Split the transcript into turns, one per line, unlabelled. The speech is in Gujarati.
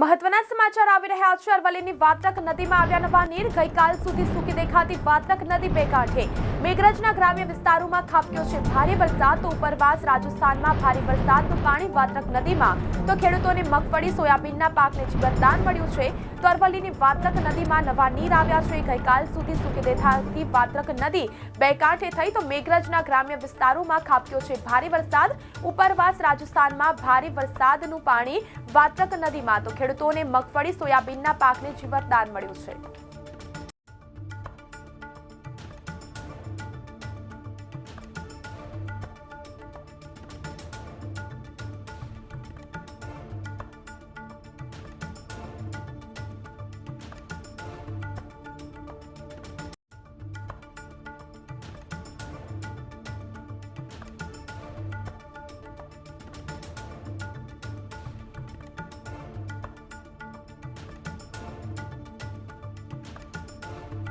મહત્વના સમાચાર આવી રહ્યા છે. અરવલ્લીની વાત્રક નદીમાં આવ્યા નવા નીર ગઈકાલ સુધી સૂકી દેખાતી વાત્રક નદી બે કાંઠે મેઘરજના ગ્રામ્ય વિસ્તારોમાં ખાબક્યો છે. ભારે વરસાદ, તો ઉપરવાસ, રાજસ્થાનમાં ભારે વરસાદનું પાણી વાત્રક નદીમાં. તો ખેડૂતોને મગફળી, સોયાબીનના પાકને જીવતદાન મળ્યું છે. તો અરવલ્લીની વાત્રક નદીમાં નવા નીર આવ્યા છે. ગઈકાલ સુધી સૂકી દેખાતી વાત્રક નદી બે કાંઠે થઈ, તો મેઘરજના ગ્રામ્ય વિસ્તારોમાં ખાબક્યો છે. ભારે વરસાદ, ઉપરવાસ, રાજસ્થાનમાં ભારે વરસાદનું પાણી વાત્રક નદીમાં. તો ખેડૂતોને મગફળી સોયાબીનના પાકને જીવતદાન મળ્યું છે.